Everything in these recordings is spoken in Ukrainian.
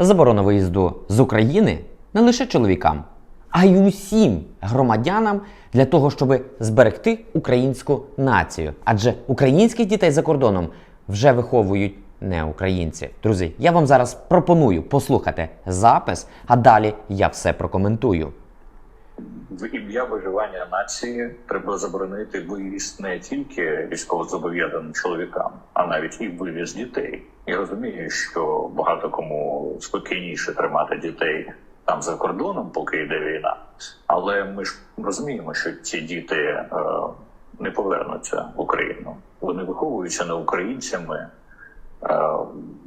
Заборона виїзду з України не лише чоловікам, а й усім громадянам для того, щоб зберегти українську націю. Адже українських дітей за кордоном вже виховують не українці. Друзі, я вам зараз пропоную послухати запис, а далі я все прокоментую. В ім'я виживання нації треба заборонити виїзд не тільки військовозобов'язаним чоловікам, а навіть і вивіз дітей. Я розумію, що багато кому спокійніше тримати дітей там за кордоном, поки йде війна. Але ми ж розуміємо, що ці діти е, не повернуться в Україну. Вони виховуються не українцями. Е,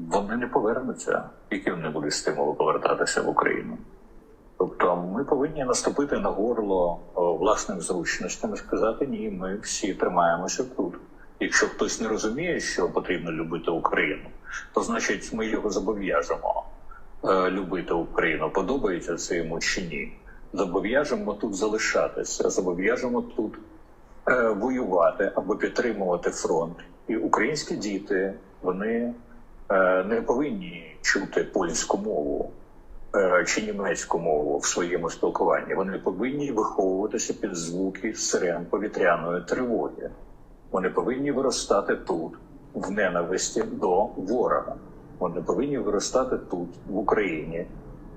вони не повернуться, які вони будуть стимулу повертатися в Україну. Тобто ми повинні наступити на горло власним зручностям і сказати ні, ми всі тримаємося тут. Якщо хтось не розуміє, що потрібно любити Україну, то значить ми його зобов'яжемо е, любити Україну. Подобається це йому чи ні. Зобов'яжемо тут залишатися, зобов'яжемо тут е, воювати або підтримувати фронт. І українські діти вони е, не повинні чути польську мову чи німецьку мову в своєму спілкуванні. Вони повинні виховуватися під звуки сирен повітряної тривоги. Вони повинні виростати тут, в ненависті до ворога. Вони повинні виростати тут, в Україні.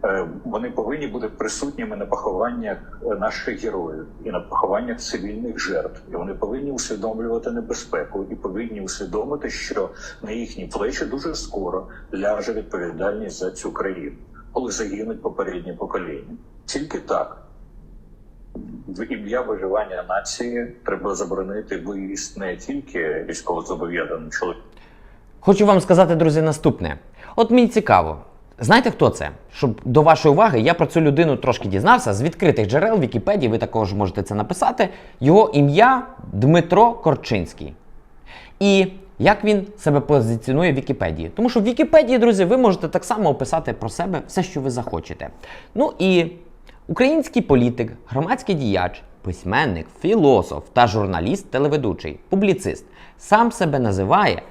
Е, Вони повинні бути присутніми на похованнях е, наших героїв і на похованнях цивільних жертв. І вони повинні усвідомлювати небезпеку і повинні усвідомити, що на їхні плечі дуже скоро ляже відповідальність за цю країну, коли загинуть попередні покоління. Тільки так в ім'я виживання нації треба заборонити виїзд не тільки військовозобов'язаним чоловікам. Хочу вам сказати, друзі, наступне. От мені цікаво. Знаєте, хто це? Щоб до вашої уваги, я про цю людину трошки дізнався з відкритих джерел Вікіпедії, ви також можете це написати. Його ім'я Дмитро Корчинський. І як він себе позиціонує в Вікіпедії? Тому що в Вікіпедії, друзі, ви можете так само описати про себе все, що ви захочете. Ну і український політик, громадський діяч, письменник, філософ та журналіст, телеведучий, публіцист сам себе називає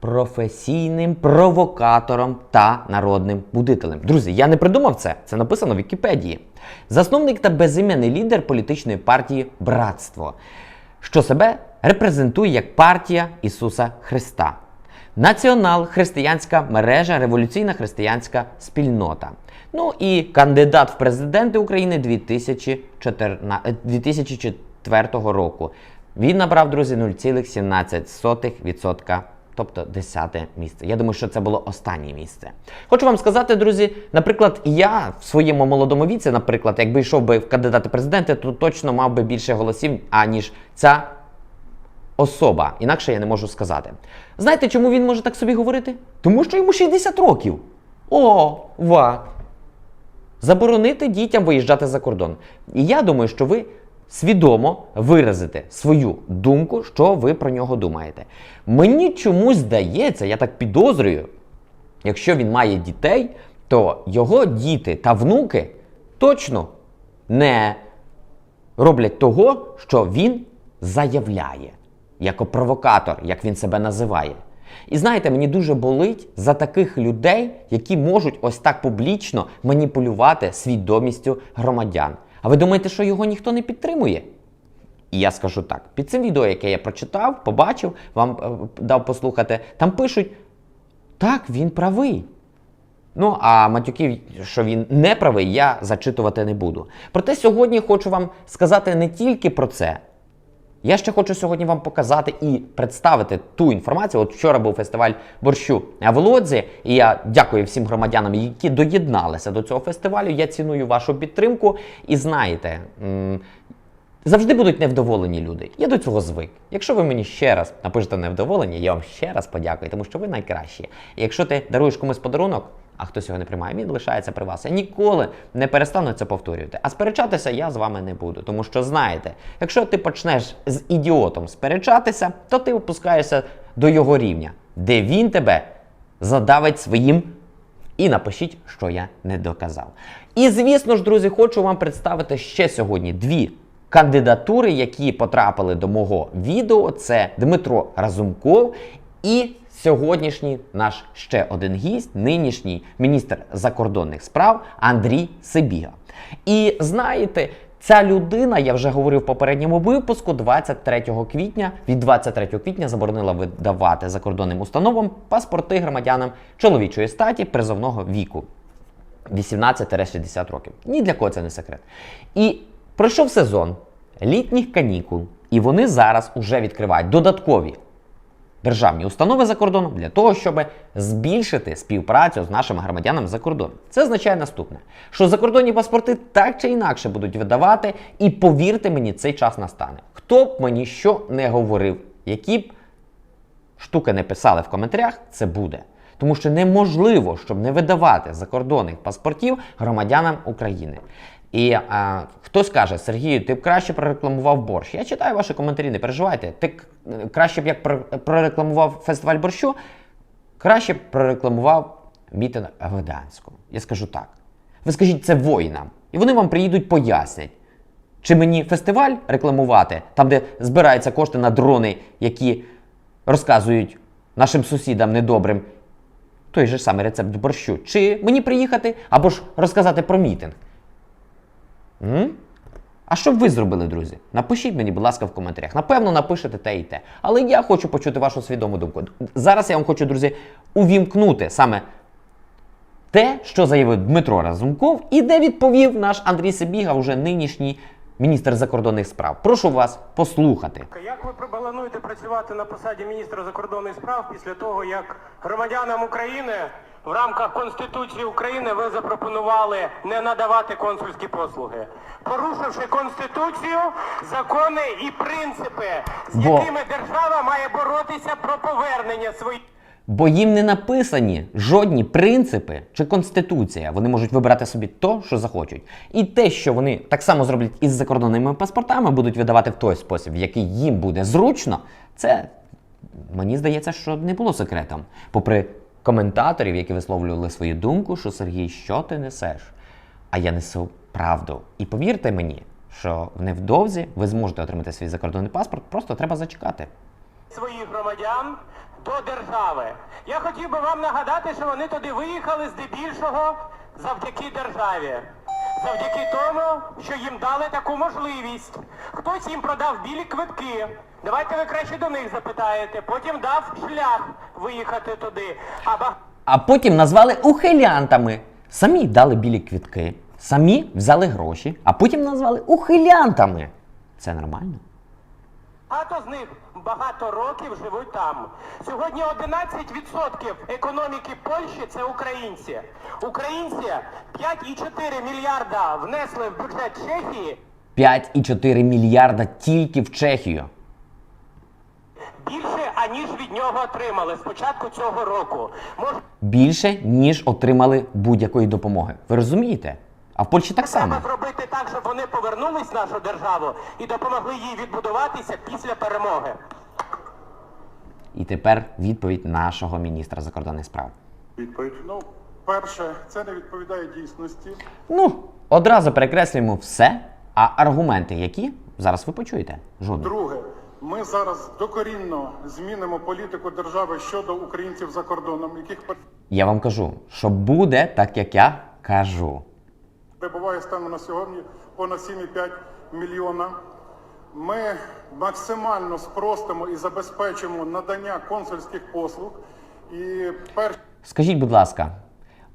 професійним провокатором та народним будителем. Друзі, я не придумав це, це написано в Вікіпедії. Засновник та безіменний лідер політичної партії Братство, що себе репрезентує як партія Ісуса Христа. Націонал-християнська мережа, революційна християнська спільнота. Ну і кандидат в президенти України 2014 2004 року. Він набрав, друзі, 0,17%, тобто 10 місце. Я думаю, що це було останнє місце. Хочу вам сказати, друзі, наприклад, я в своєму молодому віці, наприклад, якби йшов би в кандидати президенти, то точно мав би більше голосів, аніж ця особа. Інакше я не можу сказати. Знаєте, чому він може так собі говорити? Тому що йому 60 років. О, ва! Заборонити дітям виїжджати за кордон. І я думаю, що ви свідомо виразите свою думку, що ви про нього думаєте. Мені чомусь здається, я так підозрюю, якщо він має дітей, то його діти та внуки точно не роблять того, що він заявляє, як провокатор, як він себе називає. І знаєте, мені дуже болить за таких людей, які можуть ось так публічно маніпулювати свідомістю громадян. А ви думаєте, що його ніхто не підтримує? І я скажу так: під цим відео, яке я прочитав, побачив, вам е, дав послухати, там пишуть: так, він правий. Ну, а матюків, що він не правий, я зачитувати не буду. Проте сьогодні хочу вам сказати не тільки про це. Я ще хочу сьогодні вам показати і представити ту інформацію. От вчора був фестиваль борщу в Лодзі, і я дякую всім громадянам, які доєдналися до цього фестивалю. Я ціную вашу підтримку. І знаєте, завжди будуть невдоволені люди. Я до цього звик. Якщо ви мені ще раз напишете невдоволені, я вам ще раз подякую, тому що ви найкращі. І якщо ти даруєш комусь подарунок, а хтось його не приймає, він лишається при вас. Я ніколи не перестану це повторювати. А сперечатися я з вами не буду. Тому що знаєте, якщо ти почнеш з ідіотом сперечатися, то ти опускаєшся до його рівня, де він тебе задавить своїм. І напишіть, що я не доказав. І звісно ж, друзі, хочу вам представити ще сьогодні дві кандидатури, які потрапили до мого відео. Це Дмитро Разумков і сьогоднішній наш ще один гість, нинішній міністр закордонних справ Андрій Сибіга. І знаєте, ця людина, я вже говорив в попередньому випуску, 23 квітня від 23 квітня заборонила видавати закордонним установам паспорти громадянам чоловічої статі призовного віку. 18-60 років. Ні для кого це не секрет. І пройшов сезон літніх канікул, і вони зараз уже відкривають додаткові державні установи за кордоном для того, щоб збільшити співпрацю з нашими громадянами за кордоном. Це означає наступне: що закордонні паспорти так чи інакше будуть видавати, і повірте мені, цей час настане. Хто б мені що не говорив, які б штуки не писали в коментарях, це буде. Тому що неможливо, щоб не видавати закордонних паспортів громадянам України. І а, хтось каже, Сергію, ти б краще прорекламував борщ. Я читаю ваші коментарі, не переживайте. Ти краще б як прорекламував фестиваль борщу, краще б прорекламував мітинг в Гданську. Я скажу так. Ви скажіть це воїнам, і вони вам приїдуть пояснять. Чи мені фестиваль рекламувати, там, де збираються кошти на дрони, які розказують нашим сусідам недобрим той же самий рецепт борщу? Чи мені приїхати або ж розказати про мітинг? М? А що б ви зробили, друзі? Напишіть мені, будь ласка, в коментарях. Напевно, напишете те і те. Але я хочу почути вашу свідому думку. Зараз я вам хочу, друзі, увімкнути саме те, що заявив Дмитро Разумков, і де відповів наш Андрій Сибіга, вже нинішній міністр закордонних справ. Прошу вас послухати. Як ви плануєте працювати на посаді міністра закордонних справ після того, як громадянам України в рамках Конституції України ви запропонували не надавати консульські послуги, порушивши Конституцію, закони і принципи, з Бо- якими держава має боротися про повернення своїх. Бо їм не написані жодні принципи чи конституція. Вони можуть вибирати собі то, що захочуть. І те, що вони так само зроблять із закордонними паспортами, будуть видавати в той спосіб, в який їм буде зручно, це мені здається, що не було секретом. Попри коментаторів, які висловлювали свою думку, що Сергій, що ти несеш? А я несу правду. І повірте мені, що невдовзі ви зможете отримати свій закордонний паспорт, просто треба зачекати. своїх громадян до держави. Я хотів би вам нагадати, що вони туди виїхали здебільшого завдяки державі. Завдяки тому, що їм дали таку можливість. Хтось їм продав білі квитки. Давайте ви краще до них запитаєте. Потім дав шлях виїхати туди. А ба- а потім назвали ухилянтами. Самі дали білі квітки, самі взяли гроші, а потім назвали ухилянтами. Це нормально? Багато з них багато років живуть там. Сьогодні 11% економіки Польщі це українці. Українці 5,4 мільярда внесли в бюджет Чехії. 5,4 мільярда тільки в Чехію. Аніж від нього отримали з початку цього року. Мож Більше, ніж отримали будь-якої допомоги. Ви розумієте? А в Польщі так само. треба зробити так, щоб вони повернулись в нашу державу і допомогли їй відбудуватися після перемоги. І тепер відповідь нашого міністра закордонних справ. Відповідь. Ну, перше, це не відповідає дійсності. Ну, одразу перекреслюємо все, а аргументи, які зараз ви почуєте. Жодних. Друге, ми зараз докорінно змінимо політику держави щодо українців за кордоном, яких Я вам кажу, що буде так, як я кажу. перебуває станом на сьогодні понад 7,5 мільйона. Ми максимально спростимо і забезпечимо надання консульських послуг. І перше. Скажіть, будь ласка,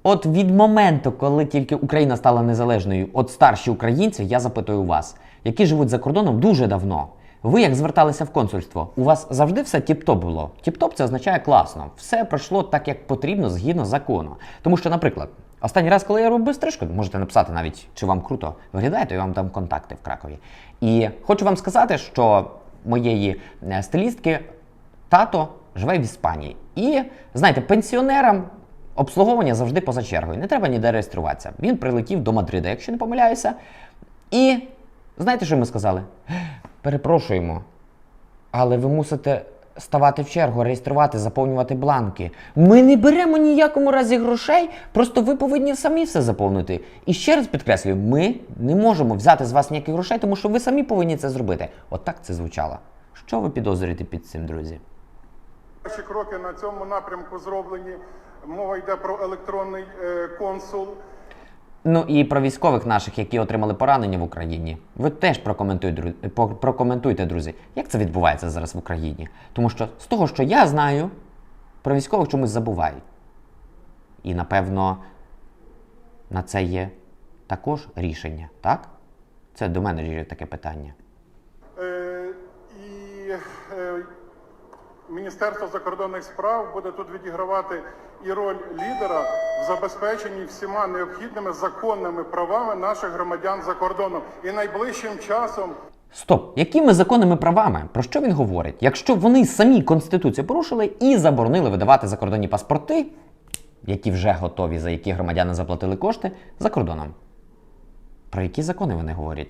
от від моменту, коли тільки Україна стала незалежною, от старші українці, я запитую вас, які живуть за кордоном дуже давно. Ви як зверталися в консульство? У вас завжди все тіп-топ було. Тіп-топ це означає класно. Все пройшло так, як потрібно, згідно закону. Тому що, наприклад, останній раз, коли я робив стрижку, можете написати навіть, чи вам круто виглядає, то я вам дам контакти в Кракові. І хочу вам сказати, що моєї е, стилістки тато живе в Іспанії. І знаєте, пенсіонерам обслуговування завжди поза чергою. Не треба ніде реєструватися. Він прилетів до Мадрида, якщо не помиляюся. І знаєте, що йому сказали? Перепрошуємо, але ви мусите ставати в чергу, реєструвати, заповнювати бланки. Ми не беремо ніякому разі грошей, просто ви повинні самі все заповнити. І ще раз підкреслюю, ми не можемо взяти з вас ніяких грошей, тому що ви самі повинні це зробити. Отак це звучало. Що ви підозрюєте під цим, друзі? Перші кроки на цьому напрямку зроблені. Мова йде про електронний е, консул. Ну і про військових наших, які отримали поранення в Україні. Ви теж прокоментуйте, друзі, як це відбувається зараз в Україні. Тому що з того, що я знаю, про військових чомусь забувають. І напевно на це є також рішення, так? Це до менеджерів таке питання. Е, І Міністерство закордонних справ буде тут відігравати і роль лідера в забезпеченні всіма необхідними законними правами наших громадян за кордоном. І найближчим часом Стоп, якими законними правами? Про що він говорить? Якщо вони самі Конституцію порушили і заборонили видавати закордонні паспорти, які вже готові, за які громадяни заплатили кошти, за кордоном. Про які закони вони говорять?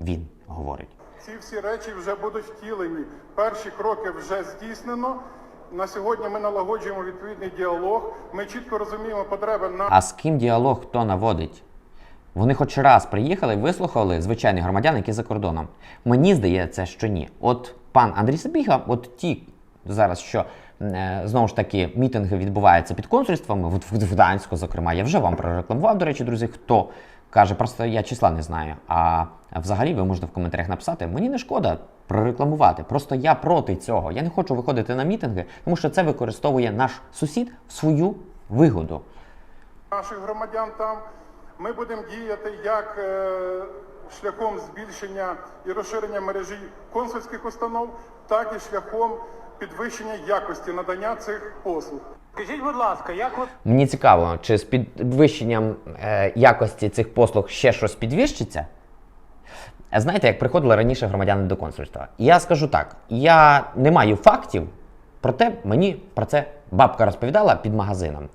Він говорить. Ці всі речі вже будуть втілені. Перші кроки вже здійснено. На сьогодні ми налагоджуємо відповідний діалог. Ми чітко розуміємо потреби на А з ким діалог хто наводить? Вони хоч раз приїхали вислухали звичайних громадян, які за кордоном. Мені здається, що ні. От пан Андрій Сабіга, от ті зараз, що е, знову ж таки мітинги відбуваються під консульствами, в, Гданську, зокрема, я вже вам прорекламував, до речі, друзі, хто каже, просто я числа не знаю. А взагалі ви можете в коментарях написати, мені не шкода прорекламувати. Просто я проти цього. Я не хочу виходити на мітинги, тому що це використовує наш сусід в свою вигоду. наших громадян там. Ми будемо діяти як е, шляхом збільшення і розширення мережі консульських установ, так і шляхом підвищення якості надання цих послуг. Скажіть, будь ласка, як ви Мені цікаво, чи з підвищенням е, якості цих послуг ще щось підвищиться? Е, Знаєте, як приходили раніше громадяни до консульства? Я скажу так: я не маю фактів, проте мені про це бабка розповідала під магазином.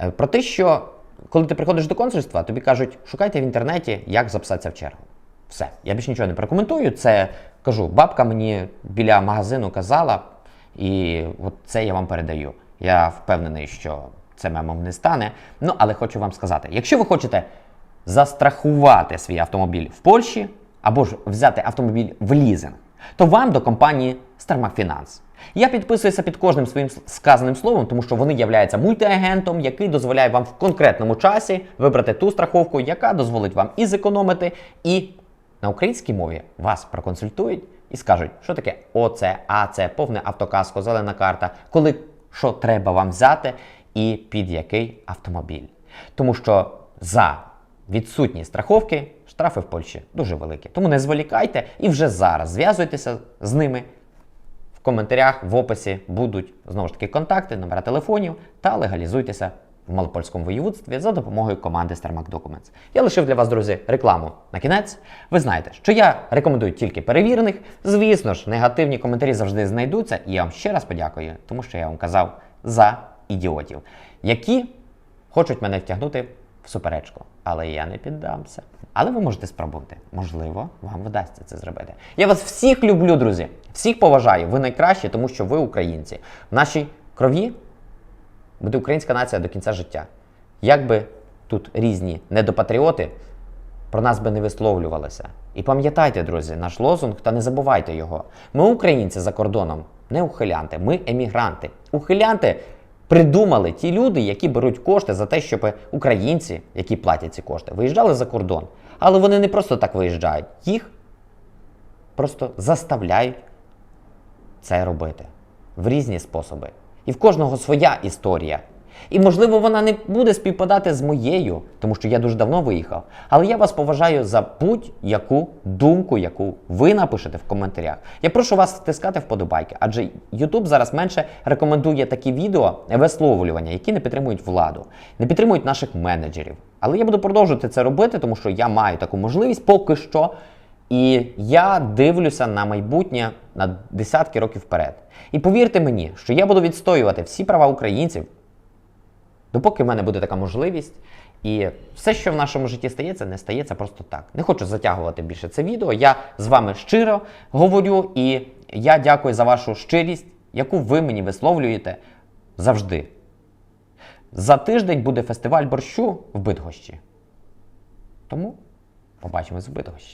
Е, Про те, що коли ти приходиш до консульства, тобі кажуть, шукайте в інтернеті, як записатися в чергу. Все, я більше нічого не прокоментую. Це кажу, бабка мені біля магазину казала, і от це я вам передаю. Я впевнений, що це мемом не стане. Ну, але хочу вам сказати: якщо ви хочете застрахувати свій автомобіль в Польщі або ж взяти автомобіль в лізинг, то вам до компанії Starmag Finance. Я підписуюся під кожним своїм сказаним словом, тому що вони являються мультиагентом, який дозволяє вам в конкретному часі вибрати ту страховку, яка дозволить вам і зекономити, і на українській мові вас проконсультують і скажуть, що таке ОЦ, АЦ, повне автокаско, зелена карта, коли що треба вам взяти і під який автомобіль. Тому що за відсутність страховки штрафи в Польщі дуже великі. Тому не зволікайте і вже зараз зв'язуйтеся з ними. В коментарях в описі будуть знову ж таки контакти, номера телефонів та легалізуйтеся в малопольському воєводстві за допомогою команди Starmac Documents. Я лишив для вас, друзі, рекламу на кінець. Ви знаєте, що я рекомендую тільки перевірених. Звісно ж, негативні коментарі завжди знайдуться, і я вам ще раз подякую, тому що я вам казав за ідіотів, які хочуть мене втягнути в суперечку. Але я не піддамся. Але ви можете спробувати. Можливо, вам вдасться це зробити. Я вас всіх люблю, друзі. Всіх поважаю. Ви найкращі, тому що ви українці. В нашій крові буде українська нація до кінця життя. Як би тут різні недопатріоти про нас би не висловлювалися. І пам'ятайте, друзі, наш лозунг, та не забувайте його. Ми українці за кордоном, не ухилянти, ми емігранти. Ухилянти придумали ті люди, які беруть кошти за те, щоб українці, які платять ці кошти, виїжджали за кордон. Але вони не просто так виїжджають, їх просто заставляють це робити в різні способи. І в кожного своя історія. І можливо вона не буде співпадати з моєю, тому що я дуже давно виїхав. Але я вас поважаю за будь-яку думку, яку ви напишете в коментарях. Я прошу вас стискати вподобайки, адже YouTube зараз менше рекомендує такі відео висловлювання, які не підтримують владу, не підтримують наших менеджерів. Але я буду продовжувати це робити, тому що я маю таку можливість поки що. І я дивлюся на майбутнє на десятки років вперед. І повірте мені, що я буду відстоювати всі права українців, допоки в мене буде така можливість. І все, що в нашому житті стається, не стається просто так. Не хочу затягувати більше це відео. Я з вами щиро говорю, і я дякую за вашу щирість, яку ви мені висловлюєте завжди. За тиждень буде фестиваль борщу в Бидгощі. Тому побачимось в Бидгощі.